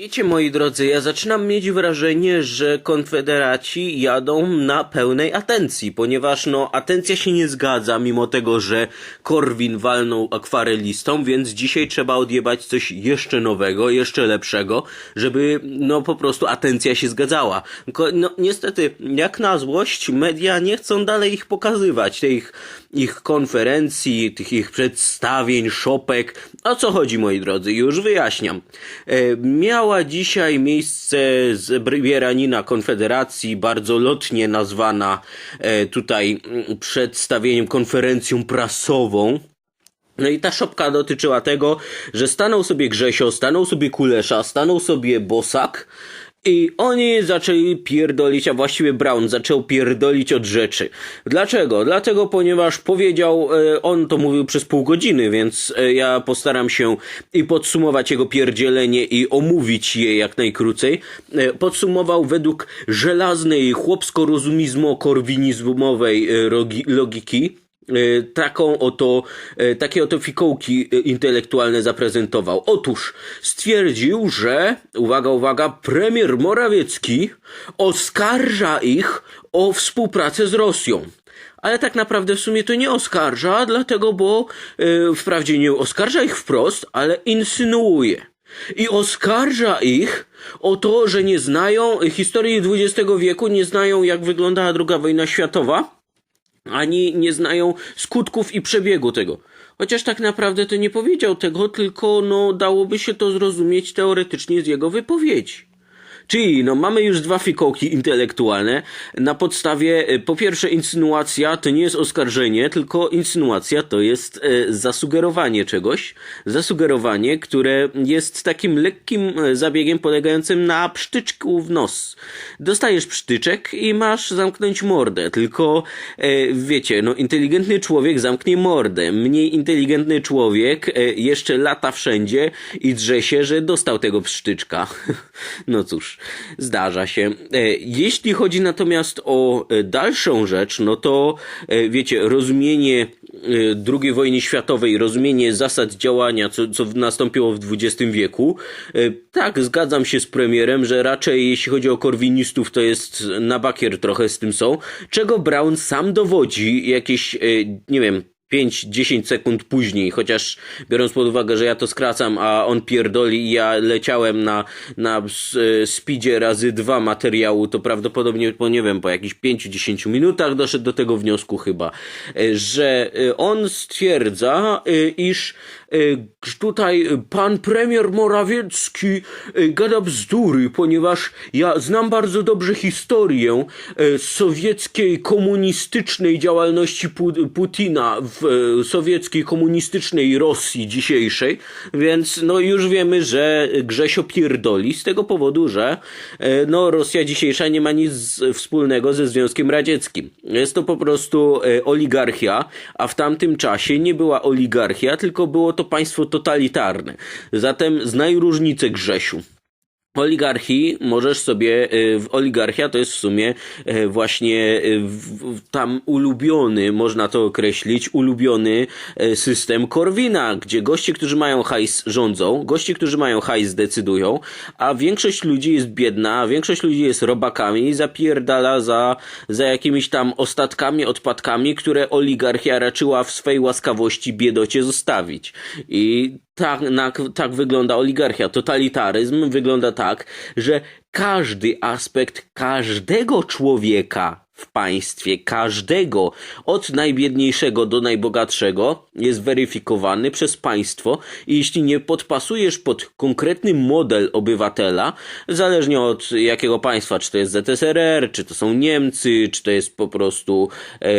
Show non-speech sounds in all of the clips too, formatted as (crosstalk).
Wiecie, moi drodzy, ja zaczynam mieć wrażenie, że konfederaci jadą na pełnej atencji, ponieważ no, atencja się nie zgadza, mimo tego, że Korwin walnął akwarelistą, więc dzisiaj trzeba odjebać coś jeszcze nowego, jeszcze lepszego, żeby no po prostu atencja się zgadzała. No niestety, jak na złość, media nie chcą dalej ich pokazywać, tych ich konferencji, tych ich przedstawień, szopek. O co chodzi, moi drodzy? Już wyjaśniam. E, miała dzisiaj miejsce zbieranina Konfederacji, bardzo lotnie nazwana e, tutaj mm, przedstawieniem, konferencją prasową. No i ta szopka dotyczyła tego, że stanął sobie Grzesio, stanął sobie Kulesza, stanął sobie Bosak i oni zaczęli pierdolić, a właściwie Brown zaczął pierdolić od rzeczy. Dlaczego? Dlatego, ponieważ powiedział, e, on to mówił przez pół godziny, więc e, ja postaram się i podsumować jego pierdzielenie i omówić je jak najkrócej. E, Podsumował według żelaznej chłopsko-rozumizmo-korwinizmowej logiki taką oto, e, takie oto fikołki e, intelektualne zaprezentował. Otóż stwierdził, że, uwaga, uwaga, premier Morawiecki oskarża ich o współpracę z Rosją. Ale tak naprawdę w sumie to nie oskarża, dlatego, bo e, wprawdzie nie oskarża ich wprost, ale insynuuje. I oskarża ich o to, że nie znają historii XX wieku, nie znają jak wyglądała II wojna światowa, ani nie znają skutków i przebiegu tego. Chociaż tak naprawdę to nie powiedział tego, tylko no dałoby się to zrozumieć teoretycznie z jego wypowiedzi. Czyli no mamy już dwa fikołki intelektualne. Na podstawie e, po pierwsze insynuacja to nie jest oskarżenie, tylko insynuacja to jest e, zasugerowanie czegoś. Zasugerowanie, które jest takim lekkim e, zabiegiem polegającym na psztyczku w nos. Dostajesz psztyczek i masz zamknąć mordę, tylko wiecie, no inteligentny człowiek zamknie mordę. Mniej inteligentny człowiek jeszcze lata wszędzie i drze się, że dostał tego psztyczka. (laughs) no cóż, zdarza się. E, Jeśli chodzi natomiast o e, dalszą rzecz, no to e, wiecie, rozumienie II wojny światowej, rozumienie zasad działania, co, co nastąpiło w XX wieku, tak, zgadzam się z premierem, że raczej jeśli chodzi o korwinistów, to jest na bakier trochę z tym są, czego Brown sam dowodzi jakieś, nie wiem, 5-10 sekund później, chociaż biorąc pod uwagę, że ja to skracam, a on pierdoli i ja leciałem na, na e, speedzie razy dwa materiału, to prawdopodobnie po, nie wiem, po jakichś 5-10 minutach doszedł do tego wniosku chyba, e, że e, on stwierdza, iż tutaj pan premier Morawiecki e, gada bzdury, ponieważ ja znam bardzo dobrze historię e, sowieckiej komunistycznej działalności Pu- Putina w e, sowieckiej komunistycznej Rosji dzisiejszej, więc no już wiemy, że Grzesio pierdoli z tego powodu, że e, no Rosja dzisiejsza nie ma nic wspólnego ze Związkiem Radzieckim. Jest to po prostu e, oligarchia, a w tamtym czasie nie była oligarchia, tylko było to państwo totalitarne. Zatem znaj różnicę Grzesiu. Oligarchii możesz sobie, w oligarchia to jest w sumie y, właśnie w- tam ulubiony, można to określić, ulubiony system Korwina, gdzie goście, którzy mają hajs rządzą, goście, którzy mają hajs decydują, a większość ludzi jest biedna, a większość ludzi jest robakami i zapierdala za, za jakimiś tam ostatkami, odpadkami, które oligarchia raczyła w swej łaskawości biedocie zostawić. I tak, na, tak wygląda oligarchia. Totalitaryzm wygląda tak, że każdy aspekt każdego człowieka w państwie, każdego, od najbiedniejszego do najbogatszego, jest weryfikowany przez państwo i jeśli nie podpasujesz pod konkretny model obywatela, zależnie od jakiego państwa, czy to jest ZSRR, czy to są Niemcy, czy to jest po prostu, e,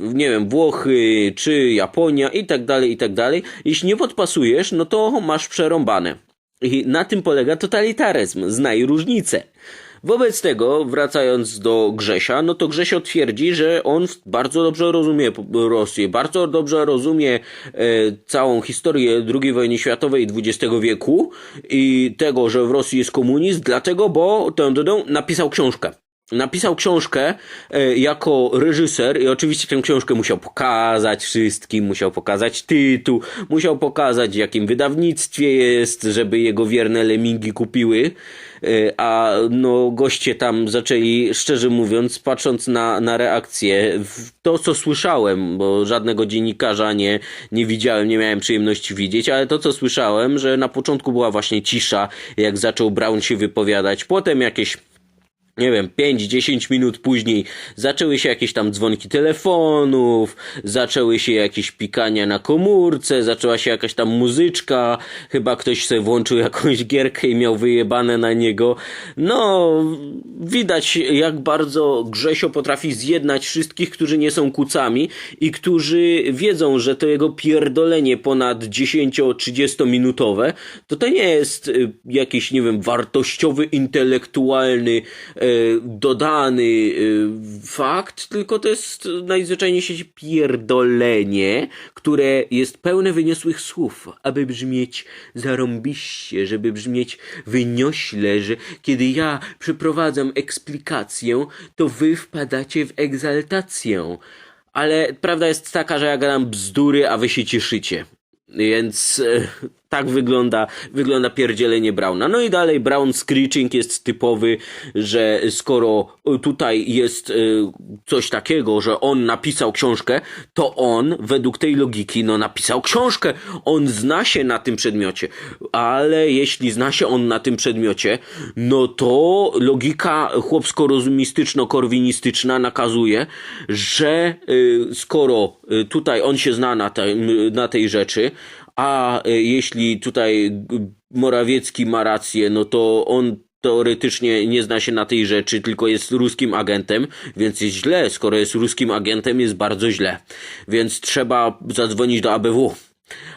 nie wiem, Włochy, czy Japonia i tak dalej, i tak dalej, jeśli nie podpasujesz, no to masz przerąbane. I na tym polega totalitaryzm. Znaj różnicę. Wobec tego, wracając do Grzesia, no to Grzesio twierdzi, że on bardzo dobrze rozumie Rosję, bardzo dobrze rozumie e, całą historię II wojny światowej XX wieku i tego, że w Rosji jest komunizm, dlatego, bo tę, tę, tę, napisał książkę. Napisał książkę e, jako reżyser i oczywiście tę książkę musiał pokazać wszystkim, musiał pokazać tytuł, musiał pokazać w jakim wydawnictwie jest, żeby jego wierne lemingi kupiły, e, a no goście tam zaczęli, szczerze mówiąc, patrząc na, na reakcję, to co słyszałem, bo żadnego dziennikarza nie, nie widziałem, nie miałem przyjemności widzieć, ale to co słyszałem, że na początku była właśnie cisza, jak zaczął Brown się wypowiadać, potem jakieś nie wiem, 5-10 minut później zaczęły się jakieś tam dzwonki telefonów, zaczęły się jakieś pikania na komórce, zaczęła się jakaś tam muzyczka, chyba ktoś sobie włączył (laughs) jakąś gierkę i miał wyjebane na niego. No, widać jak bardzo Grzesio potrafi zjednać wszystkich, którzy nie są kucami i którzy wiedzą, że to jego pierdolenie ponad 10-30 minutowe, to to nie jest y, jakiś, nie wiem, wartościowy, intelektualny, e, dodany e, fakt, tylko to jest najzwyczajniej świecie pierdolenie, które jest pełne wyniosłych słów, aby brzmieć zarąbiście, żeby brzmieć wyniośle, że kiedy ja przeprowadzam eksplikację, to wy wpadacie w egzaltację. Ale prawda jest taka, że ja gadam bzdury, a wy się cieszycie. Więc e, tak wygląda, wygląda pierdzielenie Brauna. No i dalej Brown Screeching jest typowy, że skoro tutaj jest e, coś takiego, że on napisał książkę, to on według tej logiki no napisał książkę. On zna się na tym przedmiocie. Ale jeśli zna się on na tym przedmiocie, no to logika chłopsko-rozumistyczno-korwinistyczna nakazuje, że y, skoro y, tutaj on się zna na, tej na tej rzeczy, a y, jeśli tutaj Morawiecki ma rację, no to on teoretycznie nie zna się na tej rzeczy, tylko jest ruskim agentem, więc jest źle. Skoro jest ruskim agentem, jest bardzo źle. Więc trzeba zadzwonić do ABW.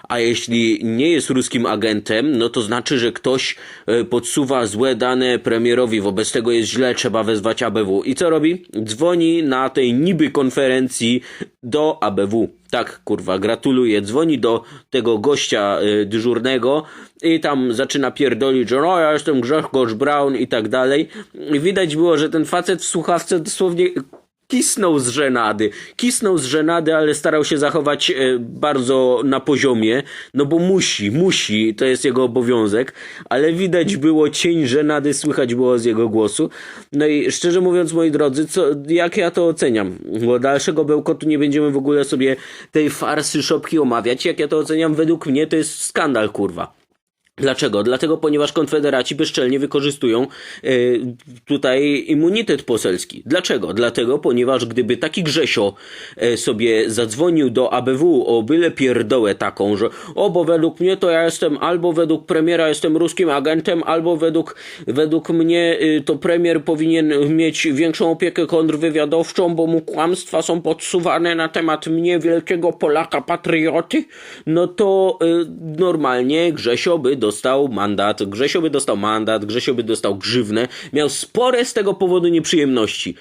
A jeśli nie jest ruskim agentem, no to znaczy, że ktoś e, podsuwa złe dane premierowi, wobec tego jest źle, trzeba wezwać ABW. I co robi? Dzwoni na tej niby konferencji do ABW. Tak, kurwa, gratuluję. Dzwoni do tego gościa y, dyżurnego i tam zaczyna pierdolić, że no ja jestem Grzegorz Brown i tak dalej. I widać było, że ten facet w słuchawce dosłownie kisnął z żenady. Kisnął z żenady, ale starał się zachować e, bardzo na poziomie, no bo musi, musi, to jest jego obowiązek, ale widać było cień żenady, słychać było z jego głosu. No i szczerze mówiąc, moi drodzy, co, jak ja to oceniam? Bo dalszego bełkotu nie będziemy w ogóle sobie tej farsy szopki omawiać. Jak ja to oceniam? Według mnie to jest skandal, kurwa. Dlaczego? Dlatego, ponieważ konfederaci bezczelnie wykorzystują e, tutaj immunitet poselski. Dlaczego? Dlatego, ponieważ gdyby taki Grzesio e, sobie zadzwonił do ABW o byle pierdołę taką, że o, bo według mnie to ja jestem albo według premiera jestem ruskim agentem, albo według, według mnie y, to premier powinien mieć większą opiekę kontrwywiadowczą, bo mu kłamstwa są podsuwane na temat mnie, wielkiego Polaka patrioty, no to y, normalnie Grzesio by dostał mandat, Grzesio by dostał mandat, Grzesio by dostał grzywnę, miał spore z tego powodu nieprzyjemności.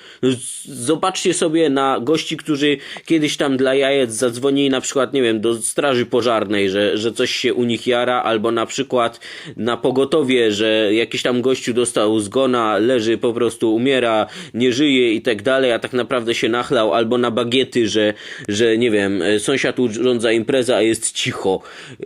Zobaczcie sobie na gości, którzy kiedyś tam dla jajec zadzwonili na przykład, nie wiem, do straży pożarnej, że, że coś się u nich jara, albo na przykład na pogotowie, że jakiś tam gościu dostał zgona, leży, po prostu umiera, nie żyje i tak dalej, a tak naprawdę się nachlał, albo na bagiety, że, że nie wiem, sąsiad urządza imprezę, a jest cicho.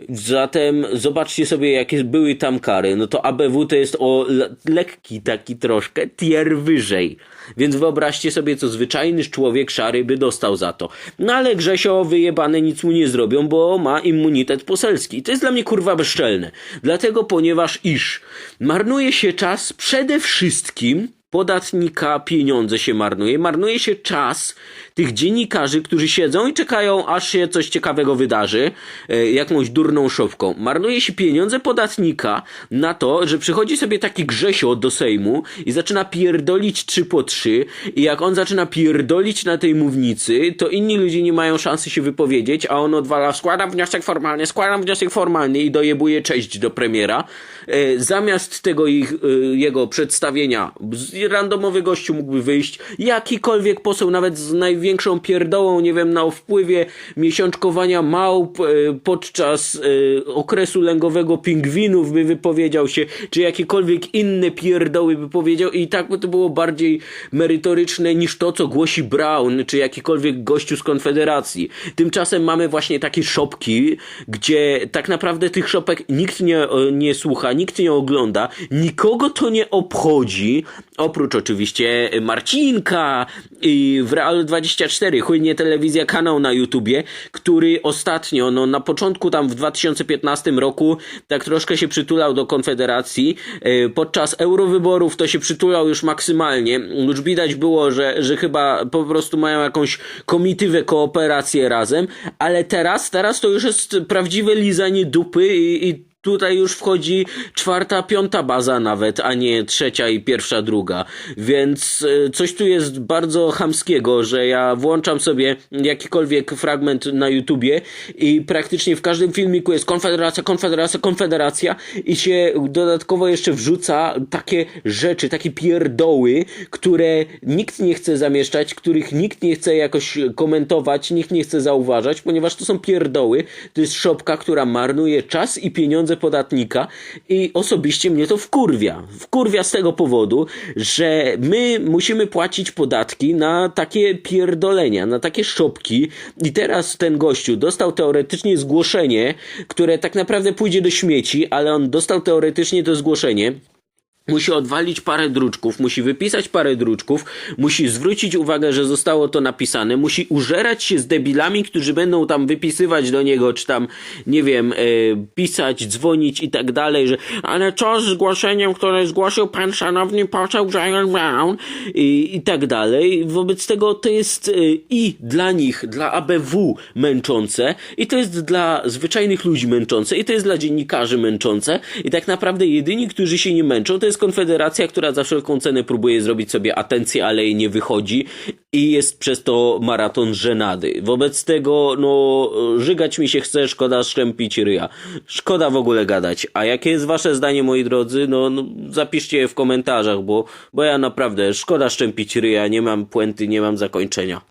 Zatem zobaczcie sobie, jakie były tam kary. No to ABW to jest o le- lekki taki troszkę tier wyżej. Więc wyobraźcie sobie, co zwyczajny człowiek szary by dostał za to. No ale Grzesio wyjebane nic mu nie zrobią, bo ma immunitet poselski. I to jest dla mnie kurwa bezczelne. Dlatego, ponieważ iż marnuje się czas przede wszystkim podatnika pieniądze się marnuje, marnuje się czas tych dziennikarzy, którzy siedzą i czekają, aż się coś ciekawego wydarzy, e, jakąś durną szopką. Marnuje się pieniądze podatnika na to, że przychodzi sobie taki Grzesio do Sejmu i zaczyna pierdolić trzy po trzy i jak on zaczyna pierdolić na tej mównicy, to inni ludzie nie mają szansy się wypowiedzieć, a on odwala, składam wniosek formalny, składam wniosek formalny i dojebuje cześć do premiera. E, Zamiast tego ich, e, jego przedstawienia, randomowy gościu mógłby wyjść, jakikolwiek poseł, nawet z największą pierdołą, nie wiem, na wpływie miesiączkowania małp e, podczas e, okresu lęgowego pingwinów by wypowiedział się, czy jakiekolwiek inne pierdoły by powiedział i tak by to było bardziej merytoryczne niż to, co głosi Brown, czy jakikolwiek gościu z Konfederacji. Tymczasem mamy właśnie takie szopki, gdzie tak naprawdę tych szopek nikt nie, nie słucha, nikt nie ogląda, nikogo to nie obchodzi, oprócz oczywiście Marcinka i w Real 24, chujnie telewizja, kanał na YouTubie, który ostatnio, no na początku tam w 2015 roku tak troszkę się przytulał do Konfederacji, e, podczas eurowyborów to się przytulał już maksymalnie, już widać było, że, że chyba po prostu mają jakąś komitywę, kooperację razem, ale teraz, teraz to już jest prawdziwe lizanie dupy i, i Tutaj już wchodzi czwarta, piąta baza nawet, a nie trzecia i pierwsza, druga. Więc e, coś tu jest bardzo chamskiego, że ja włączam sobie jakikolwiek fragment na YouTubie i praktycznie w każdym filmiku jest konfederacja, konfederacja, konfederacja i się dodatkowo jeszcze wrzuca takie rzeczy, takie pierdoły, które nikt nie chce zamieszczać, których nikt nie chce jakoś komentować, nikt nie chce zauważać, ponieważ to są pierdoły. To jest szopka, która marnuje czas i pieniądze podatnika i osobiście mnie to wkurwia. Wkurwia z tego powodu, że my musimy płacić podatki na takie pierdolenia, na takie szopki i teraz ten gościu dostał teoretycznie zgłoszenie, które tak naprawdę pójdzie do śmieci, ale on dostał teoretycznie to zgłoszenie Musi odwalić parę druczków, musi wypisać parę druczków, musi zwrócić uwagę, że zostało to napisane, musi użerać się z debilami, którzy będą tam wypisywać do niego, czy tam, nie wiem, e, pisać, dzwonić i tak dalej, że ale co z zgłoszeniem, które zgłosił pan szanowny poseł Brian Brown i, i tak dalej. Wobec tego to jest e, i dla nich, dla ABW męczące i to jest dla zwyczajnych ludzi męczące i to jest dla dziennikarzy męczące i tak naprawdę jedyni, którzy się nie męczą, to jest Konfederacja, która za wszelką cenę próbuje zrobić sobie atencję, ale jej nie wychodzi i jest przez to maraton żenady. Wobec tego, no, żygać mi się chce, szkoda szczępić ryja. Szkoda w ogóle gadać. A jakie jest wasze zdanie, moi drodzy? No, no zapiszcie je w komentarzach, bo, bo ja naprawdę szkoda szczępić ryja, nie mam puenty, nie mam zakończenia.